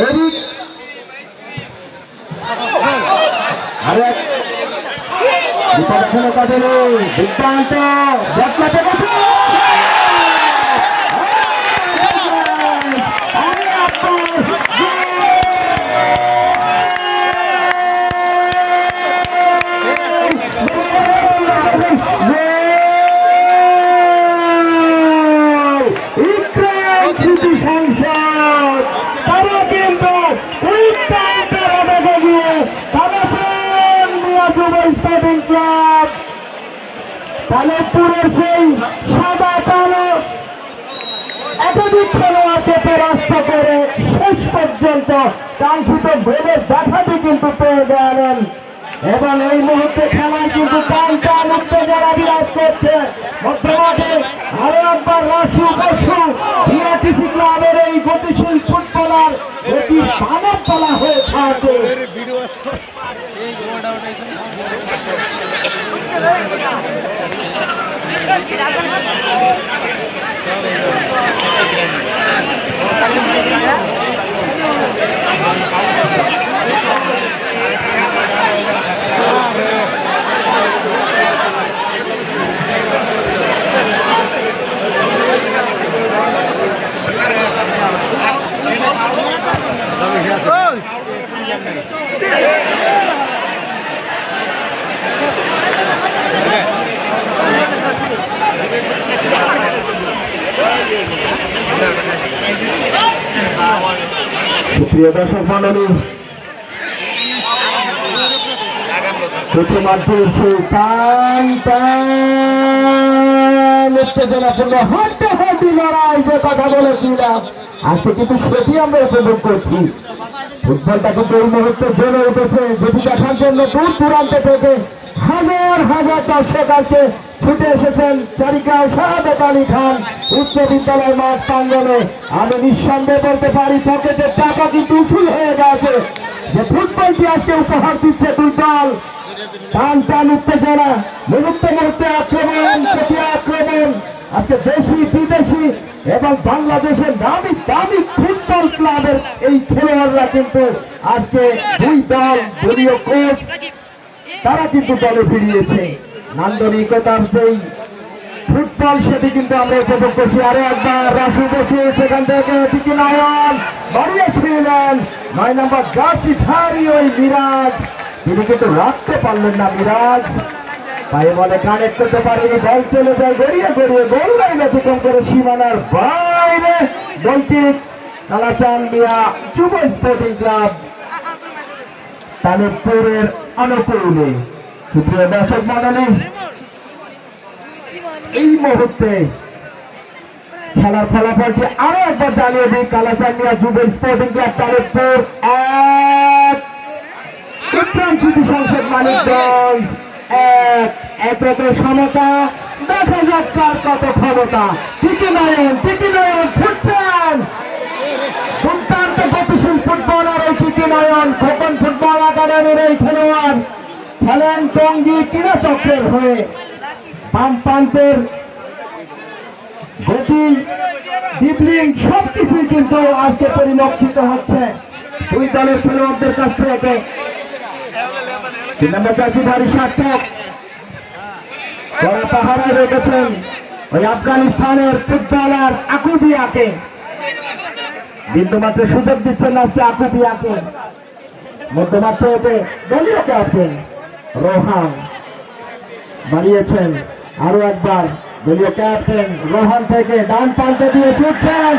এদিক আরে বিপক্ষে কাটেনি দুর্দান্ত গেছে তালেপুরের সেই সাদা কালো একাধিক খেলোয়াড়কে পরাস্ত করে শেষ পর্যন্ত কাঙ্ক্ষিত গোলের দেখাটি কিন্তু পেয়ে গেলেন। এবং এই মুহূর্তে খেলায় কিন্তু টান টান উত্তেজনা বিরাজ করছে। মধ্যমাঠে আরও একবার রাসু Thank you. প্রিয় দর্শক মন্ডলী শুধুমাত্র সেই টান টান, উত্তেজনাপূর্ণ হাড্ডে হাড্ডি লড়াই, যে কথা বলেছিলাম। আজকে কিন্তু সেটি আমরা উপভোগ করছি। ফুটবলটা কিন্তু এই মুহূর্তে জ্বলে উঠেছে। যেটি দেখার জন্য দূর দূরান্ত থেকে হাজার হাজার দর্শক আজকে ছুটে এসেছেন চারিকাও শাহাদত আলী খান, উচ্চ বিদ্যালয় মাঠ প্রাঙ্গনে আমি নিঃসন্দেহে বলতে পারি, পকেটের টাকা কিন্তু উঁচুল হয়ে গেছে। যে ফুটবলটি আজকে উপহার দিচ্ছে দুই দল। টান টান উত্তেজনা, মুহূর্তে মুহূর্তে আক্রমণ, প্রতি আক্রমণ। আজকে দেশি, বিদেশি এবং বাংলাদেশের নামি দামি ফুটবল ক্লাবের এই খেলোয়াড়রা কিন্তু আজকে দুই দল, দলীয় কোচ, তারা কিন্তু দলে ফিরিয়েছে। নান্দনিকতার যেই ফুটবল সেটি কিন্তু আমরা উপভোগ করছি। আরও একবার বসু সেখান থেকে বাড়িয়েছিলেন। নয় নম্বর জার্সি ধারি ওই মিরাজ। তিনি কিন্তু রাখতে পারলেন না মিরাজ। পায়ে বলে কানেক্ট করতে পারেনি, বল চলে যায়, গড়িয়ে গড়িয়ে গোল লাইন অতিক্রম করে সীমানার বাইরে। বলটি কালাচান মিয়া যুব স্পোর্টিং ক্লাব তালেপুরের অনুকূলে সুপ্রিয় দর্শক মন্ডলী, এই মুহূর্তে খেলার ফলাফলটি আরও একবার জানিয়ে দিই, কালাচান্দিয়া যুব স্পোর্টিং ক্লাব এক সংসদ মানিকগঞ্জ এক। এক সমতা দেখা যাক কার কত ক্ষমতা? টিকি নয়ন টিকি নয়ন ছুটছেন। দুর্দান্ত গতিশীল ফুটবলার এই টিকি নয়ন, খোকন ফুটবল একাডেমির এই খেলোয়াড়। খেলেন টঙ্গি ক্রীড়া চক্রের হয়ে। বাম প্রান্তের গতি ডিবলিং সবকিছুই কিন্তু আজকে পরিলক্ষিত হচ্ছে। দুই দলের খেলোয়াড়দের কাছ থেকে। রেখেছেন ওই আফগানিস্তানের আকুবিয়াকে। সুযোগ দিচ্ছেন আজকে মধ্যমাত্র এতে দলীয় ক্যাপ্টেন। রোহান বানিয়েছেন আরও একবার দলীয় ক্যাপ্টেন রোহান থেকে ডান পাল্টে দিয়ে ছুটছেন।